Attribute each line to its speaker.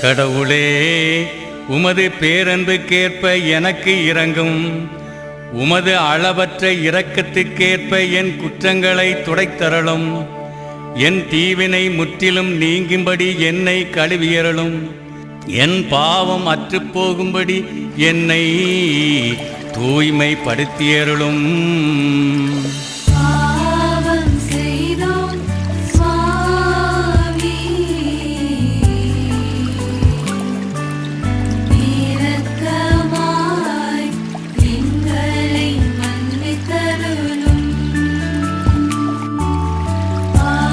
Speaker 1: கடவுளே உமது பேரன்புக்கேற்ப எனக்கு இறங்கும் உமது அளவற்ற இரக்கத்துக்கேற்ப என் குற்றங்களை துடைத்தரலும் என் தீவினை முற்றிலும் நீங்கும்படி என்னை கழுவியறலும் என் பாவம் அற்றுப்போகும்படி என்னை தூய்மைப்படுத்தியருளும்.